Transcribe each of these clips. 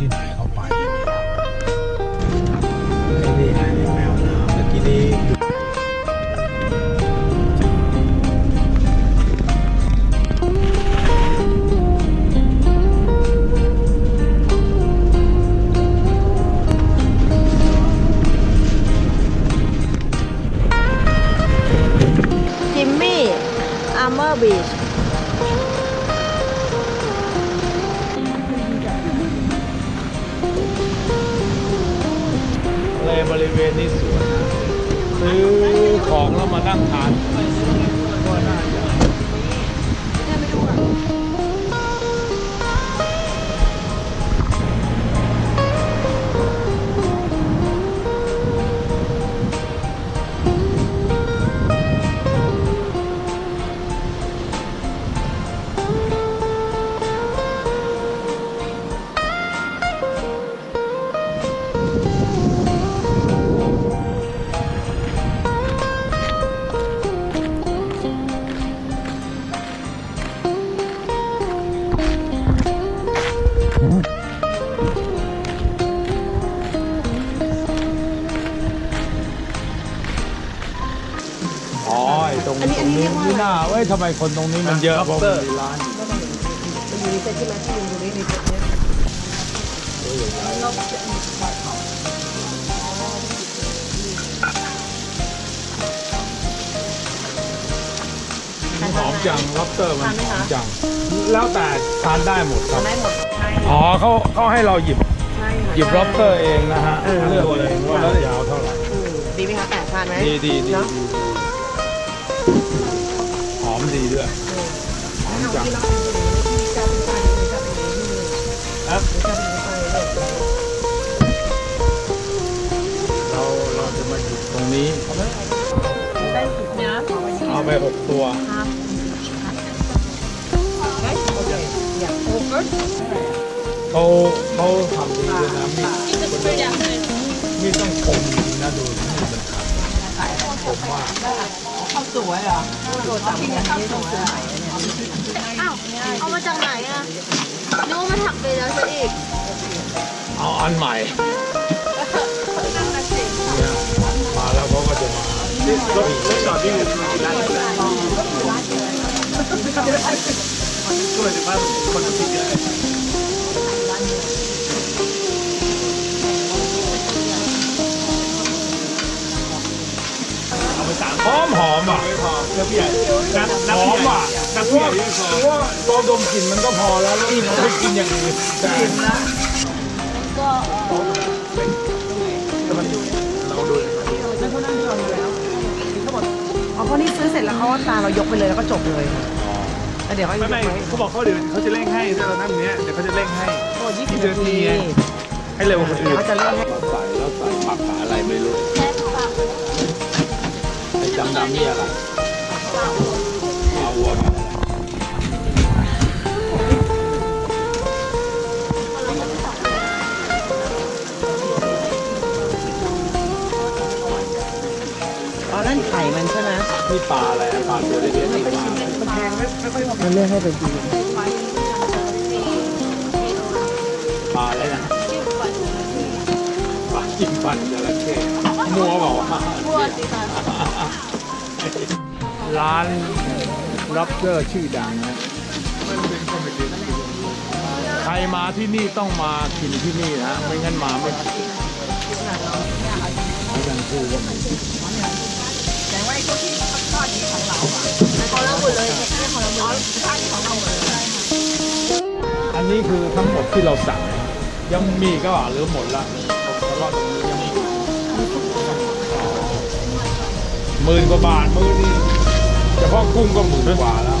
ที่ ริเวณนี้สวยซื้อของแล้วมานั่งทาน นี่น่าเว้ยทำไมคนตรงนี้มันเยอะเพราะมันมีร้านอยู่ในเซ็ตที่มาที่ยืนอยู่ในเซ็ตเนี้ยหอมจังล็อบสเตอร์มันหอมจัง แล้วแต่ทานได้หมดครับ ได้หมดใช่อ๋อเขาเขาให้เราหยิบใช่ค่ะหยิบล็อบสเตอร์เองนะฮะเออเลือกเองว่าแล้วยาวเท่าไหร่อืมดีไหมคะแปดพันไหมดีดีดี จังที่เราเป็นที่เจ้าเราเราจะมาหยุดตรงนี้ได้สิบนะเอาไปหกตัว เขาเขาทำดีด้วยนะมีมีต้องคมนะดูนี่มันขาดคมมาข้าวสวยเหรอโดดสามคนนี้สวยอะอ้าว เอามาจากไหนอะนึกว่ามันหักไปแล้วซะอีก เอาอันใหม่เนี่ยมาแล้วเขาก็จะมารถรถจอดที่ร้านก็เลยจะว่าคนติดเยอะ อะไม่พอเพื่อพี่ใหญ่นับนับหอพี่มใหญ่อะนับพี่ใหญ่ไม่พอเพราะว่าเราดมกลิ่นมันก็พอแล้วแล้วเราไปกินอย่างอื่นแต่เราดูอ๋อเพราะนี่ซื้อเสร็จแล้วเขาก็ตาเรายกไปเลยแล้วก็จบเลยแล้วเดี๋ยวเขาไม่ไม่เขาบอกเขาเดี๋ยวเขาจะเร่งให้ถ้าเรานั่งเนี้ยเดี๋ยวเขาจะเร่งให้โอ้ยี่สิที่บเดือนนาทีทีไงให้เร็วกว่าคนอื่นเขาจะเล่นให้เราใส่แล้วใส่ผักอะไรไม่รู้แค่ปากไอ้ดำดำๆนี่อะไรเอาวัวอ๋อนั่นไข่มันใช่ไหมนี่ปลาอะไรอะปลาตัวเล็กๆนี่ปลาอะไรมันแพงไม่ไม่ค่อยมันเลือกให้เป็นจริงปลาอะไรนะปลากินฟันจระเข้มัวบอกว่าพวดสิคะ ร้านรับเกอร์ชื่อดังนะใครมาที่นี่ต้องมากินที่นี่นะไม่งั้นมาไม่ถึงไม่ต้องพูดว่ามันของเราหมดเลยเนี่ยของเราหมดท่านี้ของเราหมดเลยอันนี้คือทั้งหมดที่เราสั่งยังมีก็หรือหมดละเฉพาะตรงนี้ยังมีหมื่นกว่าบาทมือนี่เฉพาะกุ้งก็หมื่นกว่าแล้ว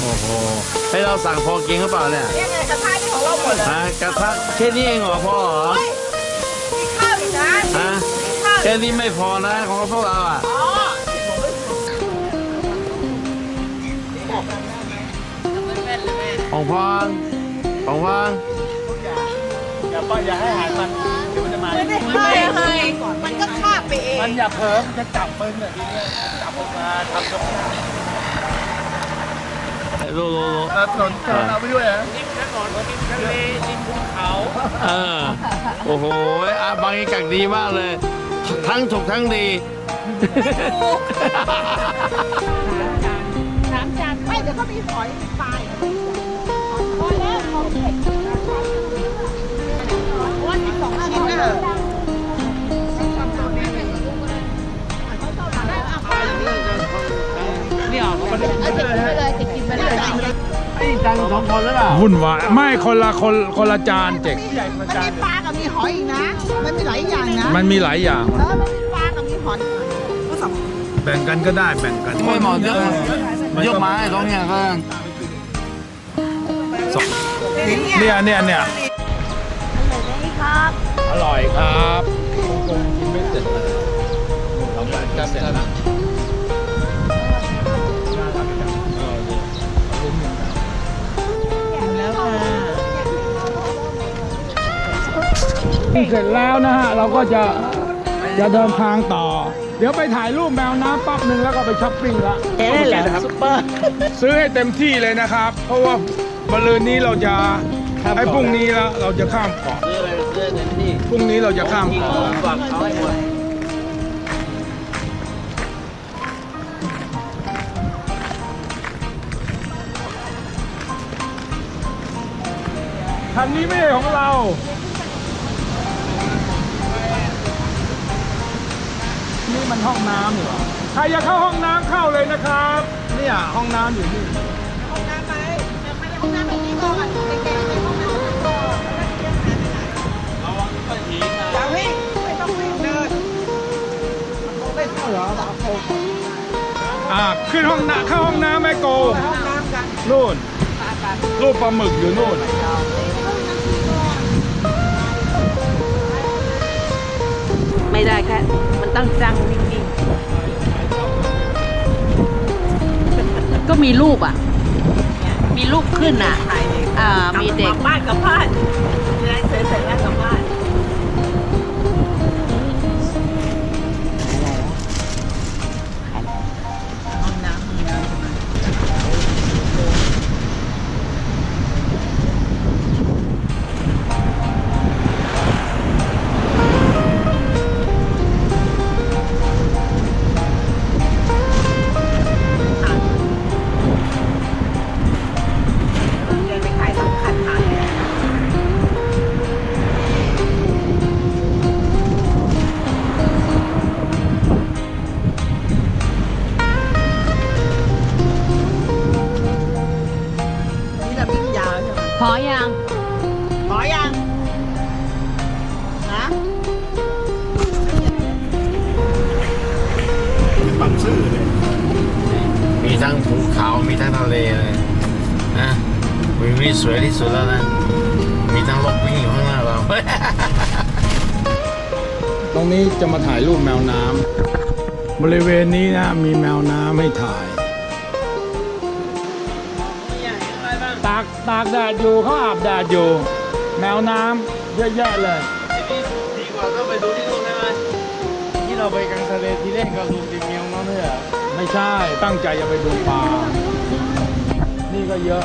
โอ้โหให้เราสั่งพอกินหรือเปล่าเนี่ยเนี่ยไงกระทะนี่ของเราหมดเลยฮะกระทะแค่นี้เองเหรอพ่อเหรอมีข้าวอีกนะฮะมีข้าวแค่นี้ไม่พอนะของพวกเราอะ อ๋อของพองของพองอย่าปล่อยอย่าให้หายมัน มันอย่าเผลอมันจะจับมึงเนี่ยทีเนี้ยจับออกมาทำยกหน้าดูดูดูถนนเอาไปด้วยฮะเออโอ้โหอาบางอีกักดีมากเลย ทั้งถูกทั้งดีไม่เดี๋ยวก็มีหอยมีปลาอีกพอแล้วของเผ็ดวันที่สองชิ้นนะ ไอ้จังสองคนแล้วเปล่าวุ่นวายไม่คนละคนคนละจานเจ๊กมันมีปลากับมีหอยอีกนะ มันมีหลายอย่างนะมันมีหลายอย่างเออมันมีปลากับมีหอยก็สองแบ่งกันก็ได้แบ่งกัน ไม่หมดเยอะยกมาให้ตรงเนี้ยก็เนี่ยเนี่ยเนี่ยอร่อยครับคงกินไม่เสร็จเลยเราไปกันเสร็จแล้วแล้ว เสร็จแล้วนะฮะเราก็จะจะเดินทางต่อ เดี๋ยวไปถ่ายรูปแมวน้ำปั๊บหนึ่งแล้วก็ไปช้อปปิ้งละเจ๊ได้เหรอซุปเปอร์ซื้อให้เต็มที่เลยนะครับ เพราะว่าบรลืนนี้เราจะให้พรุ่งนี้แล้วเราจะข้ามเกาะซื้ออะไรซื้อเต็มที่พรุ่งนี้เราจะข้ามเกาะแล้วฝากเขาให้หมดคันนี้ไม่ใช่ของเรา มันห้องน้ำเหรอใครอยากเข้าห้องน้ำเข้าเลยนะครับเนี่ยห้องน้ำอยู่นี่อย่าวิ่งไม่ต้องวิ่งเดินไม่เข้าเหรอเอาโคอ่าขึ้นห้องน้ำเข้าห้องน้ำแม่โกห้องน้ำกันนู่นรูปปลาหมึกอยู่นู่นไม่ได้แค่มัน ต้องจังนิ่งๆ ก็มีรูปอะ มีรูปขึ้นอะ อ่า มีเด็ก บ้านกับบ้าน ทั้งภูเขา มีทั้งทะเลเลยนะวิวนี่สวยที่สุดแล้วนะ มีทั้งรถวิ่งอยู่ข้างหน้าเรา ตรงนี้จะมาถ่ายรูปแมวน้ำบริเวณนี้นะ มีแมวน้ำให้ถ่ายตากตากแดดอยู่เขาอาบแดดอยู่ แมวน้ำเยอะแยะเลยดีกว่าต้องไปดูที่นู่นได้ไหมที่เราไปกลางทะเลที่เล่นกับลุงดิเมียงนั่นเลยเหรอ ไม่ใช่ตั้งใจจะไปดูปลานี่ก็เยอะ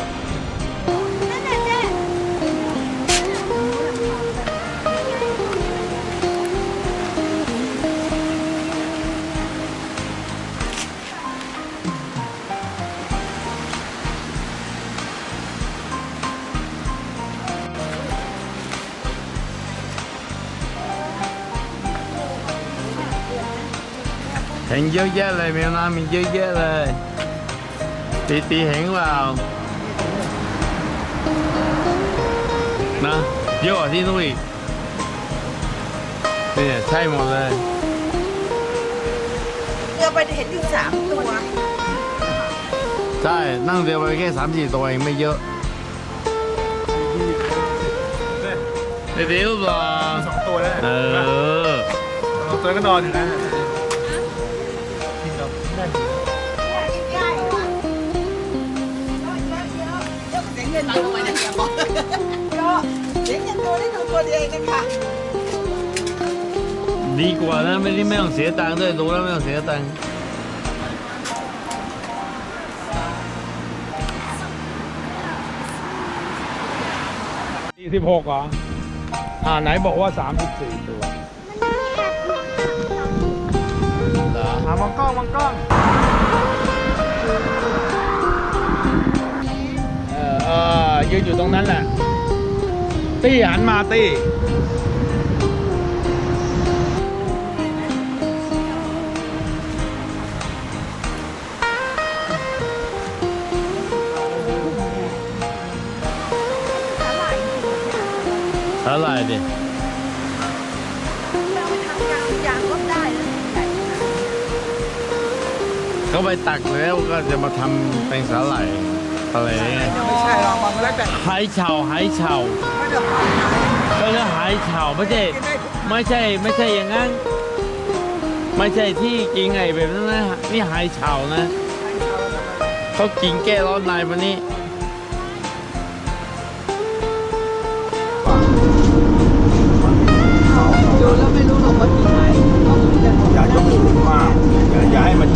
กว่าที่นู่นอีกเนี่ยใช่หมดเลยเรือไปเห็นถึงสามตัว ใช่ นั่งเรือไปแค่สามสี่ตัวเองไม่เยอะเดี๋ยวหรอสองตัวแล้วเออ สองตัวก็นอนอยู่นะ เลี้ยงยังดูนี้ตัวเดีองนะคะดีกว่านะไม่ได้ไม่ต้องเสียตังค์ด้วยรู้แล้วไม่ต้องเสียตังค์ี่สิบหกเหรอ อ่าไหนบอกว่าสามสิบสี่ตัวหามองกล้องมองกล้อง เออเออยืนอยู่ตรงนั้นแหละ ตี้หันมาตี้เท่าไหร่ดิยางก็ได้นะใหญ่ขนาดนี้เขาไปตักแล้วก็จะมาทำเป็นสาหร่าย ทะเลไงไม่ใช่หรอกมันแล้วแต่ไหเฉาไหเฉาไม่ได้ผ่านไหนก็เรียกไหเฉาไม่ใช่กินได้ทุกไม่ใช่ไม่ใช่อย่างนั้น ไม่ใช่ที่กินไงแบบนั้นนะนี่ไหเฉานะเขากินแก้ร้อนในวันนี้ดูแล้วไม่รู้หรอกว่าที่ไหนต้องมีกันหมดอย่ายกสูงมากอย่าอย่าให้มัน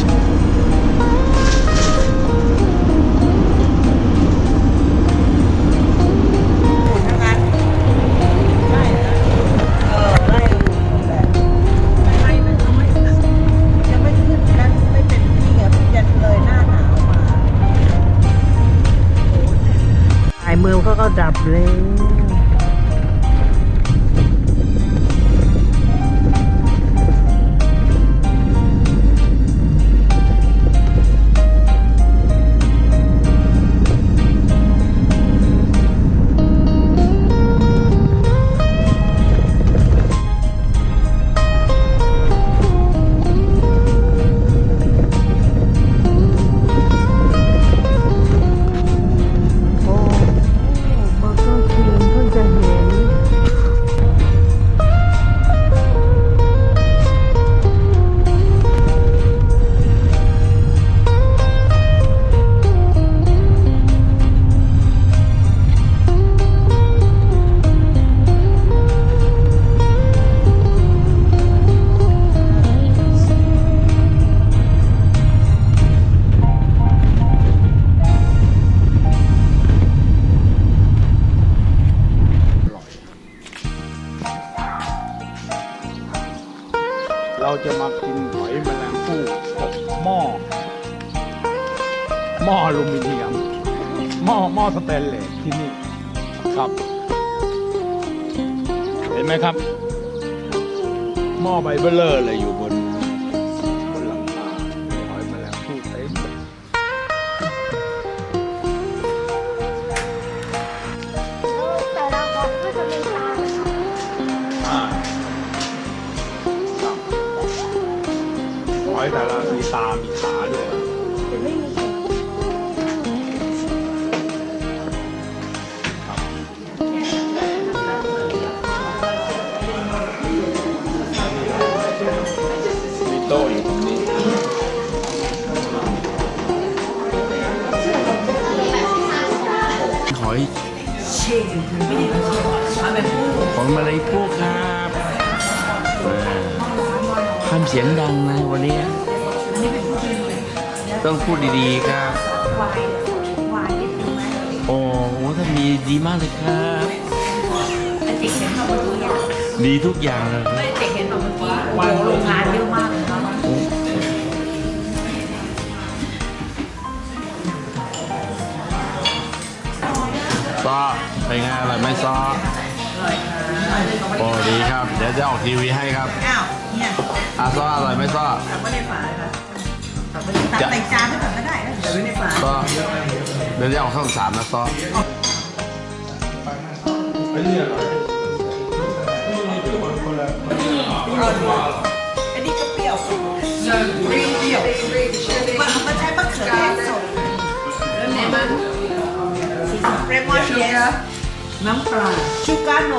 ลอร์เลยอยู่บน ของมาเลยพวกครับอ่าทำเสียงดังนะวันนี้ ต้องพูดดีๆครับโอ้โหท่านดีดีมากเลยครับดีทุกอย่างเลยครับเด็กเห็นแบบเมื่อกี้โอ้โหโรงงานเยอะมากเลยเนาะซอเป็นไงอร่อยไหมซอ โอ้ดีครับ เดี๋ยวจะออกทีวีให้ครับ อ้าว เนี่ยอะซออร่อยไหมซอตักไม่ได้ฝาเลยค่ะตักไม่ได้ตักใส่จานให้ก่อนก็ได้นะแต่ไม่ได้ฝาซอเดี๋ยวจะออกช่องสามนะซออันนี้ก็เปรี้ยวเปรี้ยวเปรี้ยวมันมันใช้มะเขือเทศสดเรมอนเยส น้ำปลาชูการ์โน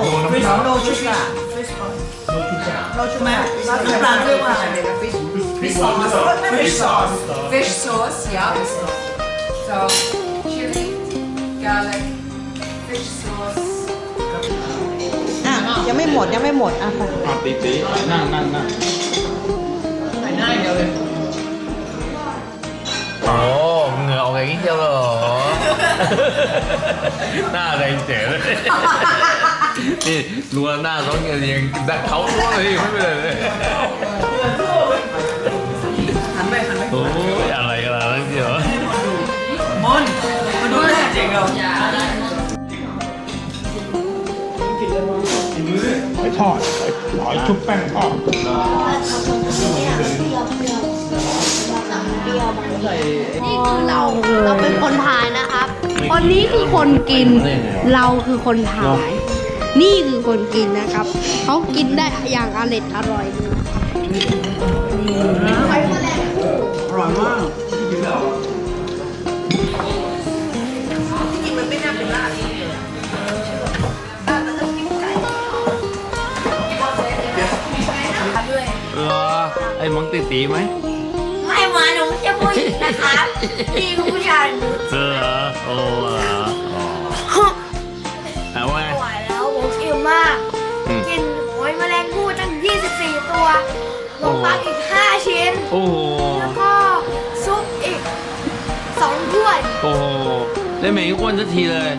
โนชูการ์โนชูการ์น้ำปลาเรียกว่าอะไรนะฟิชฟิชซอสฟิชซอส Fish sauce, yeah. So, chili, garlic, fish sauce. อะยังไม่หมดยังไม่หมดอะค่ะอะตีตีนั่งนั่งนั่งโอ้เหงื่อออกอย่างนี้เชียวเหรอ หน้าแดงเจ๋เลยนี่รัวหน้าท้องอย่างยังดักเขาตัวเลยไม่เป็นไรเลยหันไปหันไปโอ้ยอะไรกันล่ะนั่นเดียวหอยทอดหอยชุบแป้งทอด นี่คือเราเราเป็นคนถ่ายนะครับ คนนี้คือคนกิน เราคือคนถ่าย นี่คือคนกินนะครับ เขากินได้อย่างอร่อยอร่อยเลยหอยแมลงภู่อร่อยมากจริงมันไม่น่าเป็นลาบเลยอะลาบมันต้องกินไก่เออไอ้มังติตีไหมไม่ นะครับพี่คือผู้ชายหนูเออโอ้เหรออ๋อเอาไว้ไหวแล้วผมอิ่มมาก อืมกินหอยแมลงภู่ตั้ง 24 ตัวลงปักอีก 5 ชิ้น โอ้โหแล้วก็ซุปอีก2ถ้วย โอ้โหได้เหม็นอ้วนสักทีเลย